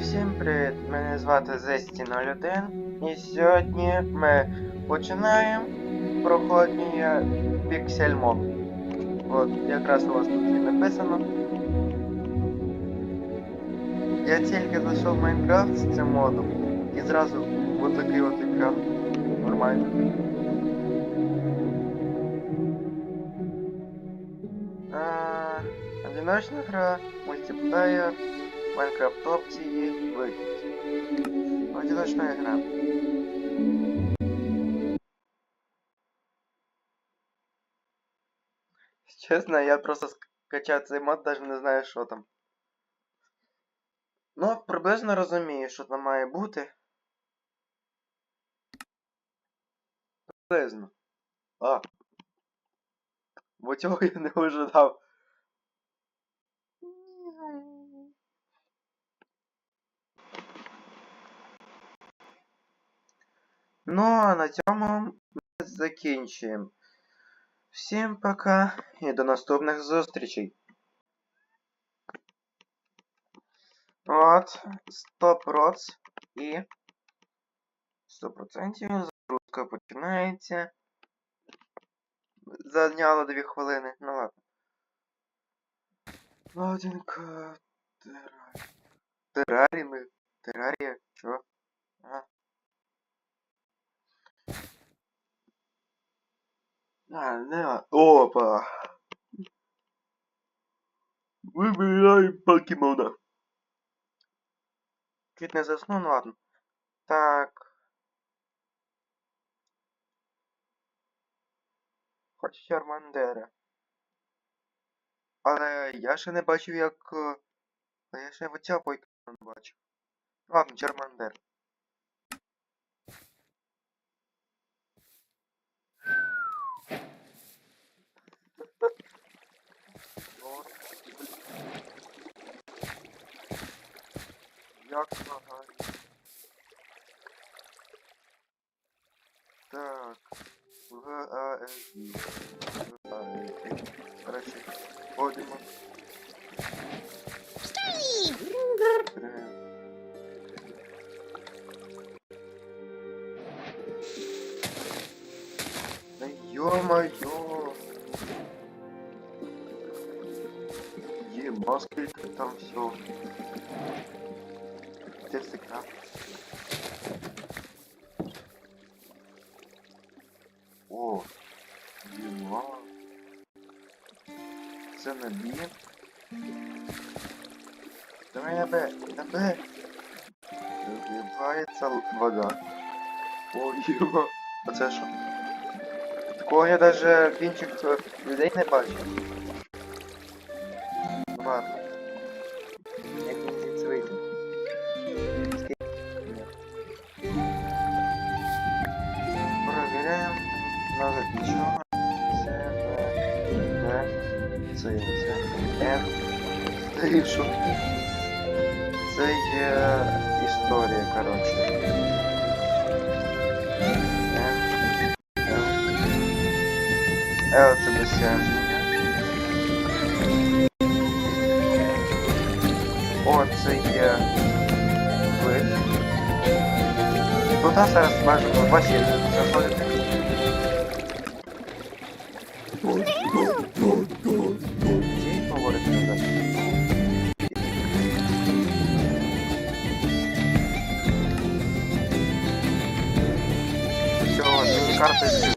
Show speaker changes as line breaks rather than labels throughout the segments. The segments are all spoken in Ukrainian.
Всім привіт! Мене звати Зесті01 і сьогодні ми починаємо проходження Mob. От, якраз у вас тут і написано. Я тільки зайшов в Майнкрафт з цим модом і зразу от такий от екран. Нормально. А, одиночна гра, мультиплеєр, Майнкрафт опції, вихід. Одиночна гра. Чесно, я просто скачав цей мод, навіть не знаю, що там. Ну, приблизно розумію, що там має бути. Приблизно. А. Бо цього я не ожидав. Ну, а на цьому ми закінчуємо. Всім пока і до наступних зустрічей. От, 100% і 100% загрузка починається. Зайняло 2 хвилини, ну ладно. Ладненько. Терарі. Терарі ми. Терарія? Чо? А. А, не. Опа. Вибирай покемона. Чуть не засну, ну ладно. Так. Хоч Чармандера. Але я ще не бачив, як. е, А я ще оця покемона не бачив. Ладно, Чармандер. Як багато. Так. В А С І. В А С І. Короче, ходимо. Три. Да ё-моё! Ема, сколько там все. Текст экран. О, ема. Це на Б. Давай на Б, на Б. Вливається вода. О, ема. А це що? Такого я даже в інших людей не бачив. Назад нічого. Це Б, Д, Це, це, Н. Це і що? Це є історія, коротше. Н, Л. Л це досяження. О, це є ви. Тут зараз бажано ваші заходити. Ті говорити назад. Все, міні-карта йде.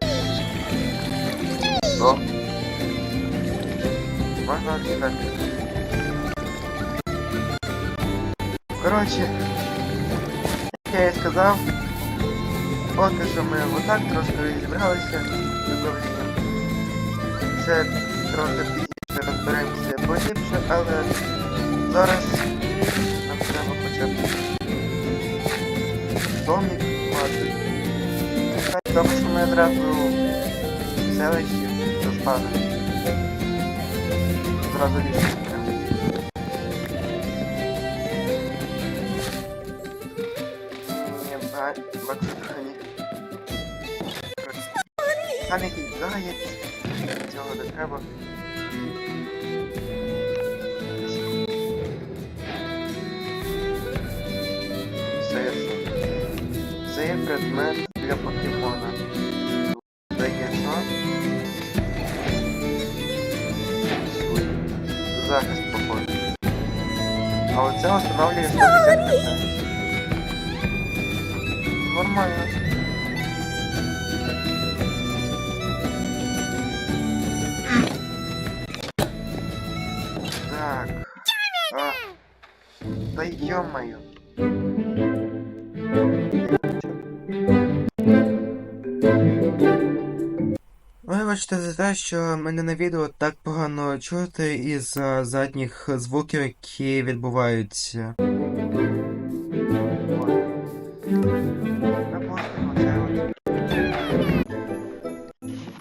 О. Можна чекати. Коротше, як я і сказав, поки що ми отак трошки розібралися. Це трохи пізніше розберемося поліпше, але зараз нам треба хоча домик мати. Тому що ми одразу в селищі прямо. Не ба- Баксані. Там якийсь заєць треба, не треба. Це є предмет для покемона. Це є що? Захист походу. А оце встановлює Нормально. Да ё-моё. Вибачте за те, що мене на відео так погано чути із задніх звуків, які відбуваються.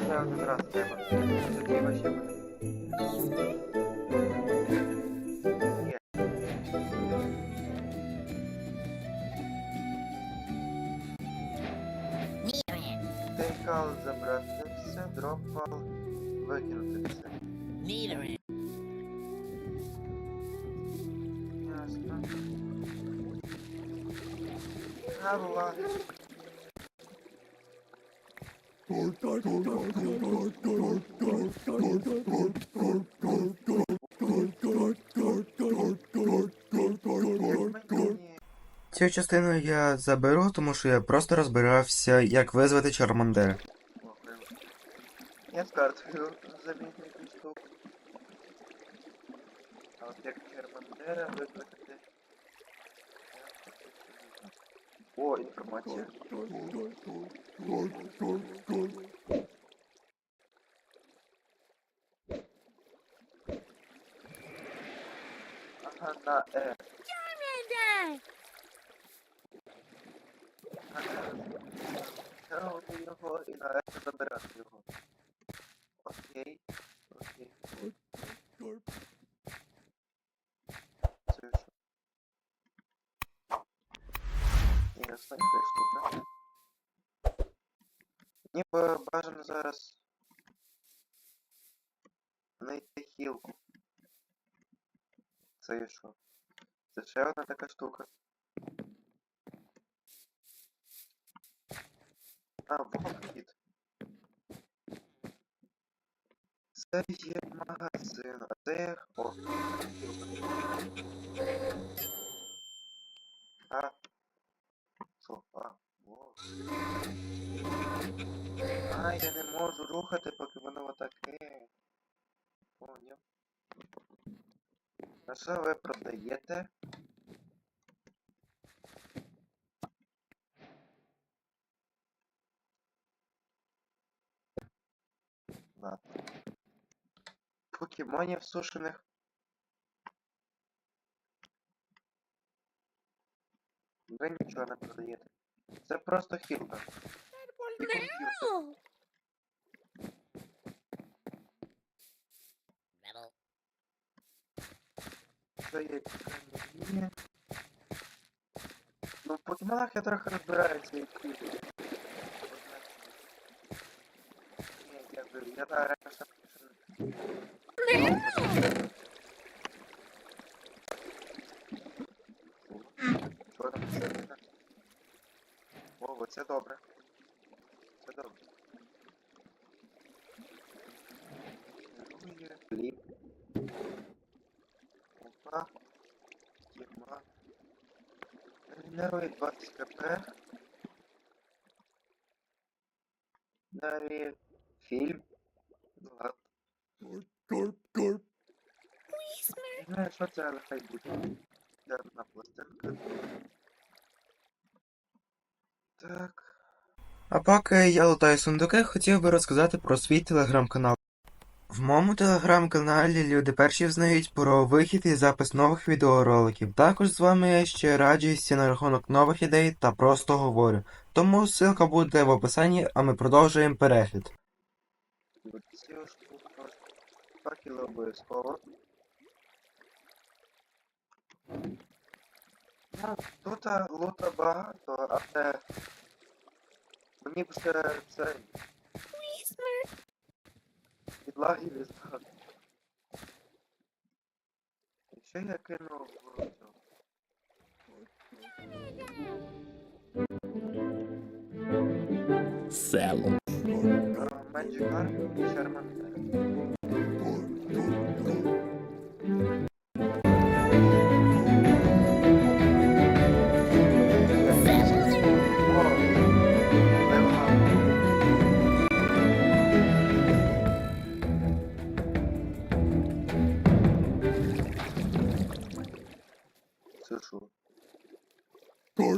Це один раз треба. Тоді вообще буде. Цю частину я заберу, тому що я просто розбирався, як визвати Чармандера. Я з картою замінив якусь штуку. А от як Чармандера викликати. О, інформація. Ага, на Е. Забирати його. Окей. Окей. Ясно, яка штука. Мені б бажано зараз знайти хілку. Це є що? Це ще одна така штука. А, вовкіт. Це є магазин, а це... О, А. А, я не можу рухати, поки воно отаке. Поняв. А що ви продаєте? Ладно. Покемонів сушених. Ви нічого не продаєте. Це просто хілка. І. Це є каміння. Ну, в покемонах я трохи розбираюся, які. Ні, дякую. Я та решта. Що там всередина? О, оце добре. Це добре. Керує, Хліб. Опа. Тіма. Регенерує 20 кп. Далі фільм. Ну ладно. Не знаю, що це, але хай буде. Де одна пластинка. Так. А поки я лутаю сундуки, хотів би розказати про свій телеграм-канал. В моєму телеграм-каналі люди перші взнають про вихід і запис нових відеороликів. Також з вами я ще раджуюся на рахунок нових ідей та просто говорю. Тому ссылка буде в описанні, а ми продовжуємо перегляд. Обов'язково. Ну, тут а, лута багато, але мені б ще це від лагів і. Якщо я кину в цю.
село.
Меджикар і Шермантер. О,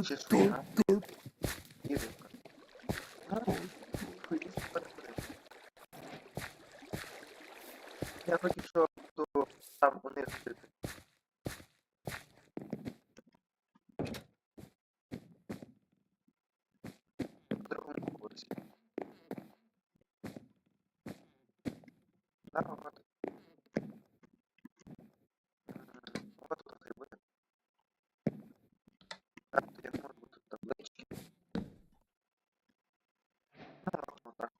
Чи свиня? Іграшка. Ну, ходіть перебери. Я хотів, щоб то там униз жити. В другому поверсі. Да, от. М, От тут гриби. Так, то як можуть бути таблички. Ну, робимо так.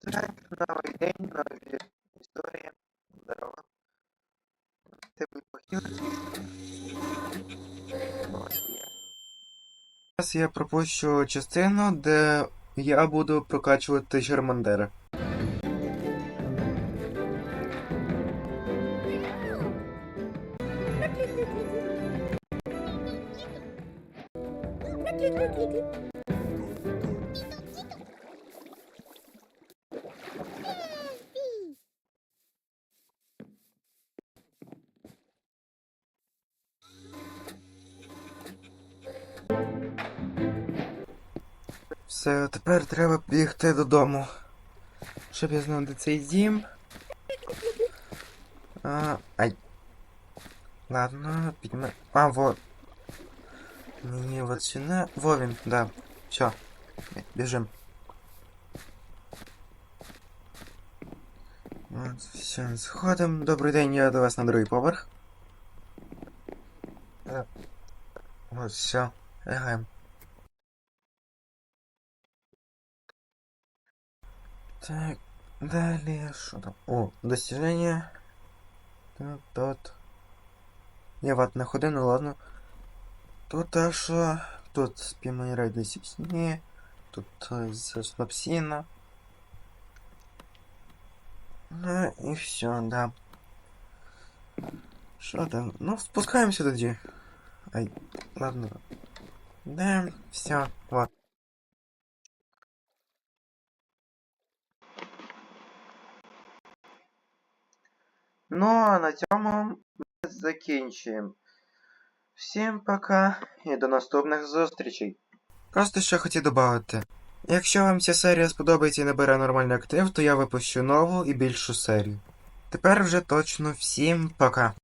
Так, новий день, нові історії. Здорово. Хотів? Ось є. Зараз я пропущу частину, де я буду прокачувати Чермандера. Все, тепер треба бігти додому. Щоб я знав, де цей дім. А, ай. Ладно, підніме. А, вот. Ні, вот сюди. Во він, да. Все. Біжим. От, все, сходимо. Добрий день, я до вас на другий поверх. Е, От, все. Лягаємо. Так, далее, что там? О, достижение. Тут, тут. Я ват на ходи, ну ладно. Тут аж що? Тут спіймані рейди сні. Тут е, слабсина. Ну и все, да. Что там? Ну, спускаемся тоді. Ай, ладно. Да, все, вот. Ну, а на цьому ми закінчуємо. Всім пока і до наступних зустрічей. Просто ще хотів додати. Якщо вам ця серія сподобається і набере нормальний актив, то я випущу нову і більшу серію. Тепер вже точно всім пока.